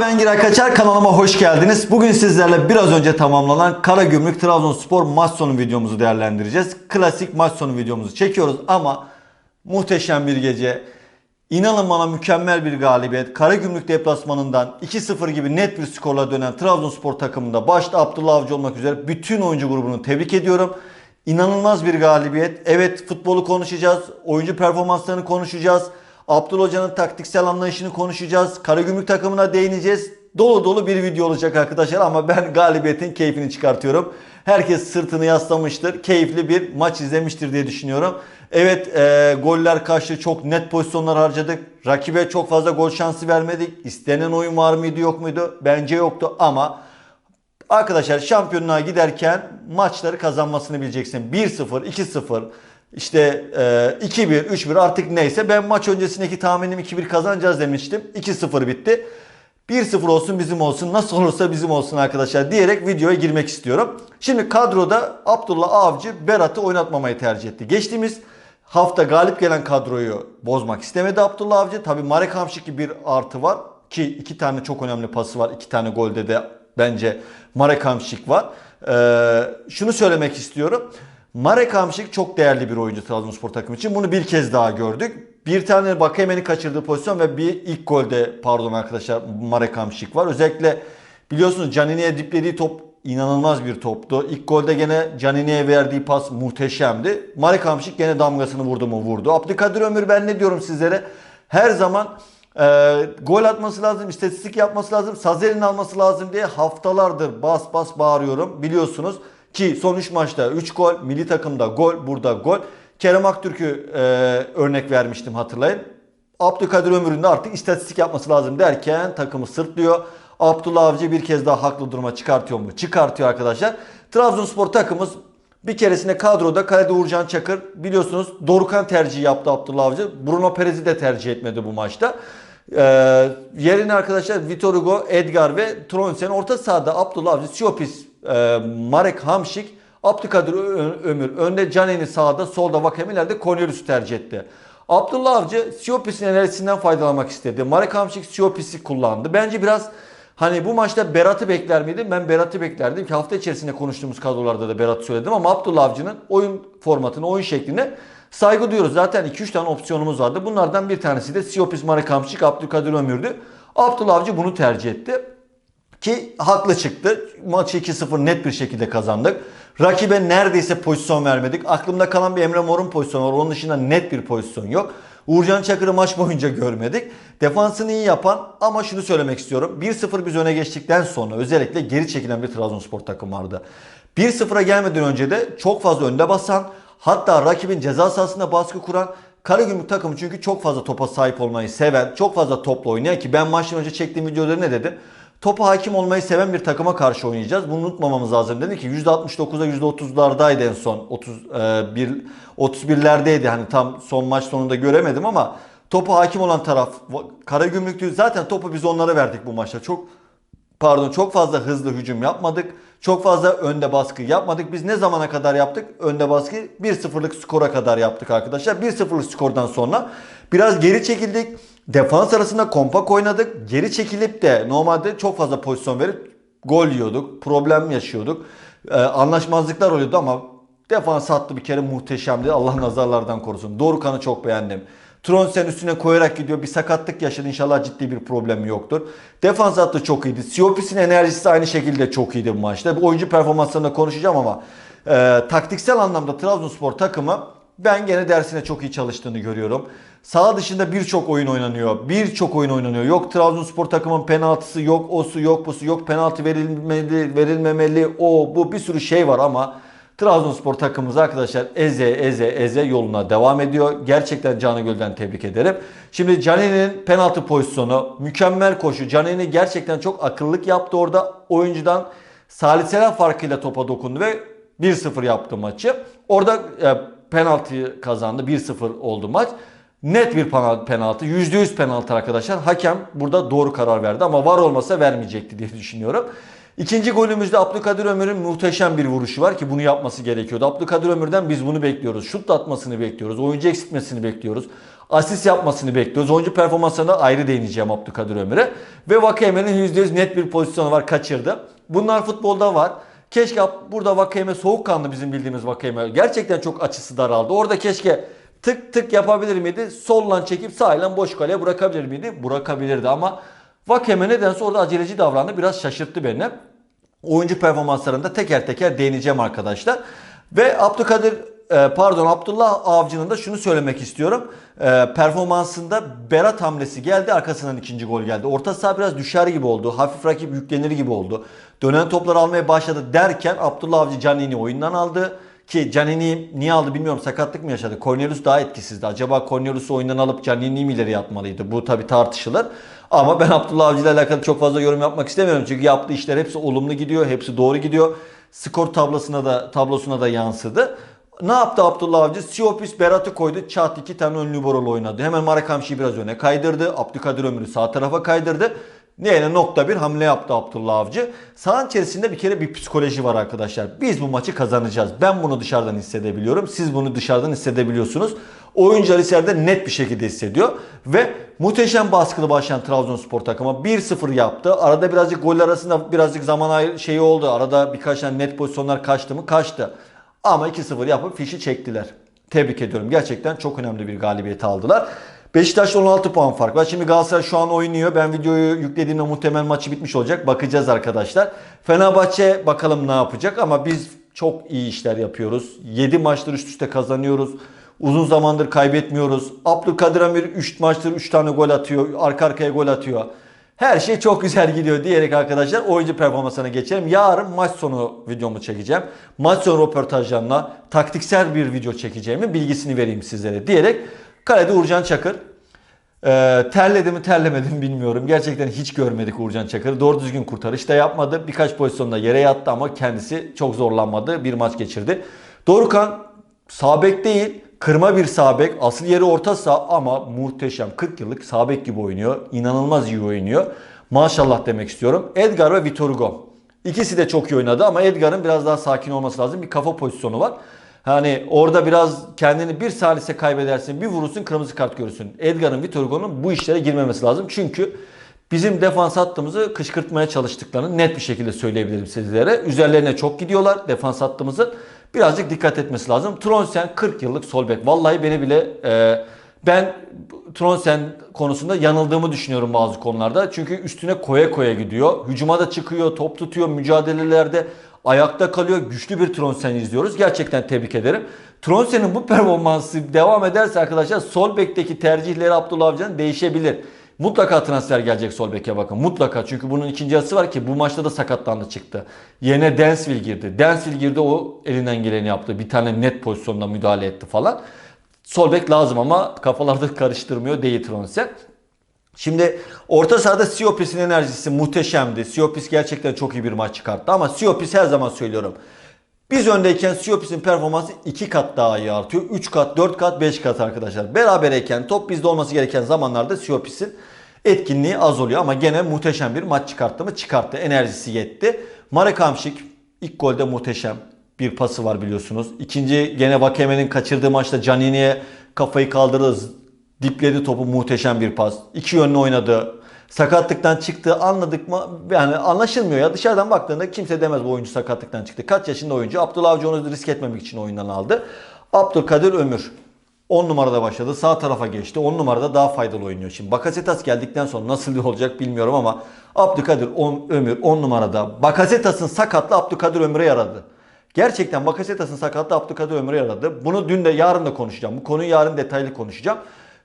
Ben Giray Kaçar kanalıma hoş geldiniz. Bugün sizlerle biraz önce tamamlanan Karagümrük Trabzonspor maç sonu videomuzu değerlendireceğiz. Klasik maç sonu videomuzu çekiyoruz ama muhteşem bir gece. İnanın bana mükemmel bir galibiyet. Karagümrük deplasmanından 2-0 gibi net bir skorla dönen Trabzonspor takımında başta Abdullah Avcı olmak üzere bütün oyuncu grubunu tebrik ediyorum. İnanılmaz bir galibiyet. Evet futbolu konuşacağız. Oyuncu performanslarını konuşacağız. Abdullah Hoca'nın taktiksel anlayışını konuşacağız. Karagümrük takımına değineceğiz. Dolu dolu bir video olacak arkadaşlar ama ben galibiyetin keyfini çıkartıyorum. Herkes sırtını yaslamıştır. Keyifli bir maç izlemiştir diye düşünüyorum. Evet e, goller karşı çok net pozisyonlar harcadık. Rakibe çok fazla gol şansı vermedik. İstenen oyun var mıydı yok muydu? Bence yoktu ama Arkadaşlar şampiyonluğa giderken maçları kazanmasını bileceksin. 1-0, 2-0, işte e, 2-1, 3-1 artık neyse. Ben maç öncesindeki tahminim 2-1 kazanacağız demiştim. 2-0 bitti. 1-0 olsun bizim olsun nasıl olursa bizim olsun arkadaşlar diyerek videoya girmek istiyorum. Şimdi kadroda Abdullah Avcı Berat'ı oynatmamayı tercih etti. Geçtiğimiz hafta galip gelen kadroyu bozmak istemedi Abdullah Avcı. Tabi Marek Hamşik bir artı var ki iki tane çok önemli pası var. iki tane golde de bence Marek Hamşik var. Ee, şunu söylemek istiyorum. Marek Hamşik çok değerli bir oyuncu Trabzonspor takımı için. Bunu bir kez daha gördük. Bir tane Bakemen'in kaçırdığı pozisyon ve bir ilk golde pardon arkadaşlar Marek Hamşik var. Özellikle biliyorsunuz Canini'ye diplediği top inanılmaz bir toptu. İlk golde gene Canini'ye verdiği pas muhteşemdi. Marek Hamşik gene damgasını vurdu mu vurdu. Abdülkadir Ömür ben ne diyorum sizlere? Her zaman e, gol atması lazım, istatistik yapması lazım, Sazer'in alması lazım diye haftalardır bas bas bağırıyorum. Biliyorsunuz ki son 3 maçta 3 gol, milli takımda gol, burada gol. Kerem Aktürk'ü e, örnek vermiştim hatırlayın. Abdülkadir Ömür'ün de artık istatistik yapması lazım derken takımı sırtlıyor. Abdullah Avcı bir kez daha haklı duruma çıkartıyor mu? Çıkartıyor arkadaşlar. Trabzonspor takımımız bir keresinde kadroda kalede Uğurcan Çakır biliyorsunuz Dorukan tercihi yaptı Abdullah Avcı. Bruno Perez'i de tercih etmedi bu maçta. Ee, yerine arkadaşlar Vitor Hugo, Edgar ve Tronsen orta sahada Abdullah Avcı, Siopis, e, Marek Hamşik, Abdülkadir Ömür önde Canini sağda solda Vakemiler'de Cornelius'u tercih etti. Abdullah Avcı Siopis'in enerjisinden faydalanmak istedi. Marek Hamşik Siopis'i kullandı. Bence biraz Hani bu maçta Berat'ı bekler miydim? Ben Berat'ı beklerdim ki hafta içerisinde konuştuğumuz kadrolarda da Berat'ı söyledim ama Abdullah Avcı'nın oyun formatına, oyun şekline saygı duyuyoruz. Zaten 2-3 tane opsiyonumuz vardı. Bunlardan bir tanesi de Siopis Marikamçık, Abdülkadir Ömür'dü. Abdullah Avcı bunu tercih etti. Ki haklı çıktı. Maçı 2-0 net bir şekilde kazandık. Rakibe neredeyse pozisyon vermedik. Aklımda kalan bir Emre Mor'un pozisyonu var. Onun dışında net bir pozisyon yok. Uğurcan Çakır'ı maç boyunca görmedik. Defansını iyi yapan ama şunu söylemek istiyorum. 1-0 biz öne geçtikten sonra özellikle geri çekilen bir Trabzonspor takım vardı. 1-0'a gelmeden önce de çok fazla önde basan hatta rakibin ceza sahasında baskı kuran Karagümrük takımı çünkü çok fazla topa sahip olmayı seven, çok fazla topla oynayan ki ben maçtan önce çektiğim videoda ne dedim? Topa hakim olmayı seven bir takıma karşı oynayacağız. Bunu unutmamamız lazım. Dedi ki %69'a %30'lardaydı en son. 31 31'lerdeydi. Hani tam son maç sonunda göremedim ama topa hakim olan taraf Karagümrüklü zaten topu biz onlara verdik bu maçta. Çok pardon çok fazla hızlı hücum yapmadık. Çok fazla önde baskı yapmadık. Biz ne zamana kadar yaptık? Önde baskı 1-0'lık skora kadar yaptık arkadaşlar. 1-0'lık skordan sonra biraz geri çekildik. Defans arasında kompak oynadık. Geri çekilip de normalde çok fazla pozisyon verip gol yiyorduk. Problem yaşıyorduk. Ee, anlaşmazlıklar oluyordu ama defans hattı bir kere muhteşemdi. Allah nazarlardan korusun. Dorukan'ı çok beğendim. Tronsen üstüne koyarak gidiyor. Bir sakatlık yaşadı. İnşallah ciddi bir problemi yoktur. Defans hattı çok iyiydi. Siopis'in enerjisi aynı şekilde çok iyiydi bu maçta. Bu oyuncu performanslarında konuşacağım ama e, taktiksel anlamda Trabzonspor takımı ben gene dersine çok iyi çalıştığını görüyorum. Sağ dışında birçok oyun oynanıyor. Birçok oyun oynanıyor. Yok Trabzonspor takımın penaltısı, yok osu, yok busu, yok penaltı verilmeli, verilmemeli, o bu bir sürü şey var ama Trabzonspor takımımız arkadaşlar eze eze eze yoluna devam ediyor. Gerçekten Canı Göl'den tebrik ederim. Şimdi Canini'nin penaltı pozisyonu mükemmel koşu. Canini gerçekten çok akıllık yaptı orada. Oyuncudan saliseler farkıyla topa dokundu ve 1-0 yaptı maçı. Orada e, penaltıyı kazandı. 1-0 oldu maç. Net bir penaltı. %100 penaltı arkadaşlar. Hakem burada doğru karar verdi ama var olmasa vermeyecekti diye düşünüyorum. İkinci golümüzde Abdülkadir Ömür'ün muhteşem bir vuruşu var ki bunu yapması gerekiyordu. Abdülkadir Ömür'den biz bunu bekliyoruz. Şut atmasını bekliyoruz. Oyuncu eksiltmesini bekliyoruz. Asist yapmasını bekliyoruz. Oyuncu performanslarına ayrı değineceğim Abdülkadir Ömür'e. Ve Vakayeme'nin %100 net bir pozisyonu var kaçırdı. Bunlar futbolda var. Keşke burada Vakayeme soğukkanlı bizim bildiğimiz Vakayeme. Gerçekten çok açısı daraldı. Orada keşke tık tık yapabilir miydi? Sollan çekip sağlan boş kaleye bırakabilir miydi? Bırakabilirdi ama Vakayeme nedense orada aceleci davrandı. Biraz şaşırttı beni. Oyuncu performanslarında teker teker değineceğim arkadaşlar. Ve Abdülkadir e, pardon Abdullah Avcı'nın da şunu söylemek istiyorum. E, performansında Berat hamlesi geldi arkasından ikinci gol geldi. Orta saha biraz düşer gibi oldu. Hafif rakip yüklenir gibi oldu. Dönen toplar almaya başladı derken Abdullah Avcı Canini oyundan aldı. Ki Canini niye aldı bilmiyorum sakatlık mı yaşadı? Cornelius daha etkisizdi. Acaba Cornelius'u oyundan alıp Canini'yi mi ileri atmalıydı? Bu tabi tartışılır. Ama ben Abdullah Avcı ile alakalı çok fazla yorum yapmak istemiyorum. Çünkü yaptığı işler hepsi olumlu gidiyor. Hepsi doğru gidiyor. Skor tablosuna da tablosuna da yansıdı. Ne yaptı Abdullah Avcı? Siopis Berat'ı koydu. Çat iki tane ön libero'lu oynadı. Hemen Marakamşi'yi biraz öne kaydırdı. Abdülkadir Ömür'ü sağ tarafa kaydırdı. Neyine nokta bir hamle yaptı Abdullah Avcı. Sahanın içerisinde bir kere bir psikoloji var arkadaşlar. Biz bu maçı kazanacağız. Ben bunu dışarıdan hissedebiliyorum. Siz bunu dışarıdan hissedebiliyorsunuz. Oyuncular içeride net bir şekilde hissediyor. Ve muhteşem baskılı başlayan Trabzonspor takımı 1-0 yaptı. Arada birazcık gol arasında birazcık zaman şeyi oldu. Arada birkaç tane net pozisyonlar kaçtı mı? Kaçtı. Ama 2-0 yapıp fişi çektiler. Tebrik ediyorum. Gerçekten çok önemli bir galibiyet aldılar. Beşiktaş'ta 16 puan fark var. Şimdi Galatasaray şu an oynuyor. Ben videoyu yüklediğimde muhtemel maçı bitmiş olacak. Bakacağız arkadaşlar. Fenerbahçe bakalım ne yapacak ama biz çok iyi işler yapıyoruz. 7 maçtır üst üste kazanıyoruz. Uzun zamandır kaybetmiyoruz. Abdülkadir Amir 3 maçtır 3 tane gol atıyor. Arka arkaya gol atıyor. Her şey çok güzel gidiyor diyerek arkadaşlar oyuncu performansına geçelim. Yarın maç sonu videomu çekeceğim. Maç sonu röportajlarına taktiksel bir video çekeceğimi bilgisini vereyim sizlere diyerek kalede Uğurcan Çakır. Ee, terledi mi terlemedi mi bilmiyorum. Gerçekten hiç görmedik Uğurcan Çakır'ı. Doğru düzgün kurtarış da yapmadı. Birkaç pozisyonda yere yattı ama kendisi çok zorlanmadı. Bir maç geçirdi. Dorukan sağ bek değil. Kırma bir sağ bek. Asıl yeri orta saha ama muhteşem. 40 yıllık sağ bek gibi oynuyor. İnanılmaz iyi oynuyor. Maşallah demek istiyorum. Edgar ve Vitor Hugo. İkisi de çok iyi oynadı ama Edgar'ın biraz daha sakin olması lazım. Bir kafa pozisyonu var. Hani orada biraz kendini bir salise kaybedersin, bir vurursun kırmızı kart görürsün. Edgar'ın, Vitor Hugo'nun bu işlere girmemesi lazım. Çünkü bizim defans hattımızı kışkırtmaya çalıştıklarını net bir şekilde söyleyebilirim sizlere. Üzerlerine çok gidiyorlar defans hattımızın. Birazcık dikkat etmesi lazım. Tronsen 40 yıllık sol bek. Vallahi beni bile e, ben Tronsen konusunda yanıldığımı düşünüyorum bazı konularda. Çünkü üstüne koya koya gidiyor. Hücuma da çıkıyor, top tutuyor, mücadelelerde ayakta kalıyor. Güçlü bir Tronsen izliyoruz. Gerçekten tebrik ederim. Tronsen'in bu performansı devam ederse arkadaşlar sol bekteki tercihleri Abdullah Avcı'nın değişebilir. Mutlaka transfer gelecek sol beke bakın. Mutlaka. Çünkü bunun ikinci yazısı var ki bu maçta da sakatlandı çıktı. Yerine Densville girdi. Densville girdi o elinden geleni yaptı. Bir tane net pozisyonda müdahale etti falan. Sol bek lazım ama kafalarda karıştırmıyor değil Tronsen. Şimdi orta sahada Siopis'in enerjisi muhteşemdi. Siopis gerçekten çok iyi bir maç çıkarttı ama Siopis her zaman söylüyorum. Biz öndeyken Siopis'in performansı 2 kat daha iyi artıyor. 3 kat, 4 kat, 5 kat arkadaşlar. Berabereyken top bizde olması gereken zamanlarda Siopis'in etkinliği az oluyor ama gene muhteşem bir maç çıkarttı mı? Çıkarttı. Enerjisi yetti. Marek Hamşik ilk golde muhteşem bir pası var biliyorsunuz. İkinci gene Vakeme'nin kaçırdığı maçta Canini'ye kafayı kaldırdı. Dipledi topu muhteşem bir pas. İki yönlü oynadı. Sakatlıktan çıktı anladık mı? Yani anlaşılmıyor ya. Dışarıdan baktığında kimse demez bu oyuncu sakatlıktan çıktı. Kaç yaşında oyuncu? Abdullah Avcı onu risk etmemek için oyundan aldı. Abdülkadir Ömür. 10 numarada başladı. Sağ tarafa geçti. 10 numarada daha faydalı oynuyor. Şimdi Bakasetas geldikten sonra nasıl olacak bilmiyorum ama Abdülkadir 10, Ömür 10 numarada. Bakasetas'ın sakatlı Abdülkadir Ömür'e yaradı. Gerçekten Bakasetas'ın sakatlı Abdülkadir Ömür'e yaradı. Bunu dün de yarın da konuşacağım. Bu konuyu yarın detaylı konuşacağım.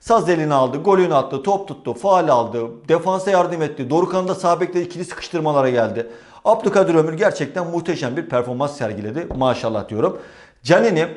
Saz elini aldı, golünü attı, top tuttu, faal aldı, defansa yardım etti. Dorukan'ın da sağ bekte ikili sıkıştırmalara geldi. Abdülkadir Ömür gerçekten muhteşem bir performans sergiledi. Maşallah diyorum. Canini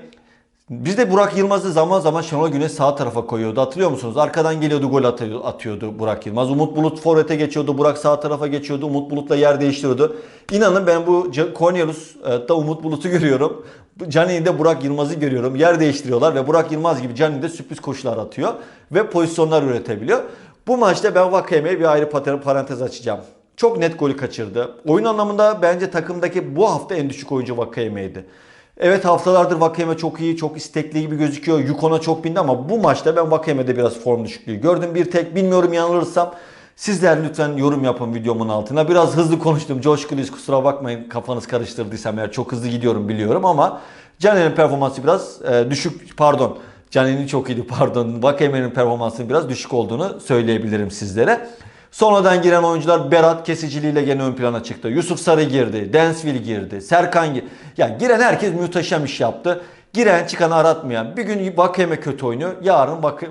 Bizde Burak Yılmaz'ı zaman zaman Şenol Güneş sağ tarafa koyuyordu. Hatırlıyor musunuz? Arkadan geliyordu gol atıyordu Burak Yılmaz. Umut Bulut forvete geçiyordu. Burak sağ tarafa geçiyordu. Umut Bulut'la yer değiştiriyordu. İnanın ben bu Cornelius'ta Umut Bulut'u görüyorum. Canini'de Burak Yılmaz'ı görüyorum. Yer değiştiriyorlar ve Burak Yılmaz gibi Canini'de sürpriz koşular atıyor. Ve pozisyonlar üretebiliyor. Bu maçta ben Vakayeme'ye bir ayrı parantez açacağım. Çok net golü kaçırdı. Oyun anlamında bence takımdaki bu hafta en düşük oyuncu Vakayeme'ydi. Evet haftalardır Vakayeme çok iyi, çok istekli gibi gözüküyor. Yukon'a çok bindi ama bu maçta ben Vakayeme'de biraz form düşüklüğü gördüm. Bir tek bilmiyorum yanılırsam sizler lütfen yorum yapın videomun altına. Biraz hızlı konuştum. Coşkuluyuz kusura bakmayın kafanız karıştırdıysam eğer çok hızlı gidiyorum biliyorum ama Caner'in performansı biraz e, düşük pardon. Caner'in çok iyiydi pardon. Vakayeme'nin performansının biraz düşük olduğunu söyleyebilirim sizlere. Sonradan giren oyuncular Berat kesiciliğiyle gene ön plana çıktı. Yusuf Sarı girdi, Densville girdi, Serkan girdi. Ya giren herkes muhteşem iş yaptı. Giren çıkanı aratmayan. Bir gün Vakeme kötü oynuyor. Yarın Vak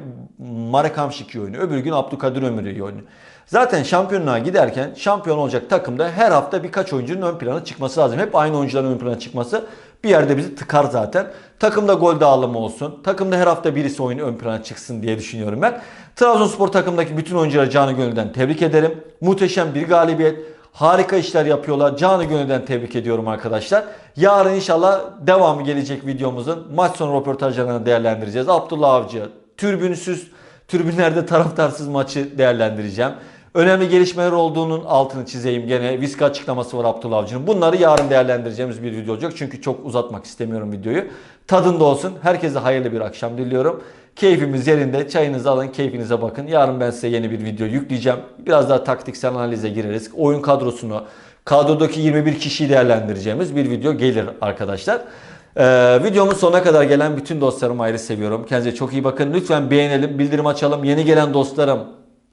Marek Hamşik oynuyor. Öbür gün Abdülkadir Ömür oynuyor. Zaten şampiyonluğa giderken şampiyon olacak takımda her hafta birkaç oyuncunun ön plana çıkması lazım. Hep aynı oyuncuların ön plana çıkması bir yerde bizi tıkar zaten. Takımda gol dağılımı olsun. Takımda her hafta birisi oyunu ön plana çıksın diye düşünüyorum ben. Trabzonspor takımdaki bütün oyuncuları canı gönülden tebrik ederim. Muhteşem bir galibiyet. Harika işler yapıyorlar. Canı gönülden tebrik ediyorum arkadaşlar. Yarın inşallah devamı gelecek videomuzun. Maç sonu röportajlarını değerlendireceğiz. Abdullah Avcı, türbünsüz, tribünlerde taraftarsız maçı değerlendireceğim. Önemli gelişmeler olduğunun altını çizeyim gene. Viska açıklaması var Abdullah Avcı'nın. Bunları yarın değerlendireceğimiz bir video olacak. Çünkü çok uzatmak istemiyorum videoyu. Tadında olsun. Herkese hayırlı bir akşam diliyorum. Keyfimiz yerinde. Çayınızı alın, keyfinize bakın. Yarın ben size yeni bir video yükleyeceğim. Biraz daha taktiksel analize gireriz. Oyun kadrosunu, kadrodaki 21 kişiyi değerlendireceğimiz bir video gelir arkadaşlar. Ee, videomun sonuna kadar gelen bütün dostlarımı ayrı seviyorum. Kendinize çok iyi bakın. Lütfen beğenelim, bildirim açalım. Yeni gelen dostlarım,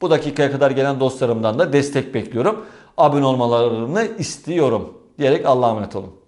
bu dakikaya kadar gelen dostlarımdan da destek bekliyorum. Abone olmalarını istiyorum diyerek Allah'a emanet olun.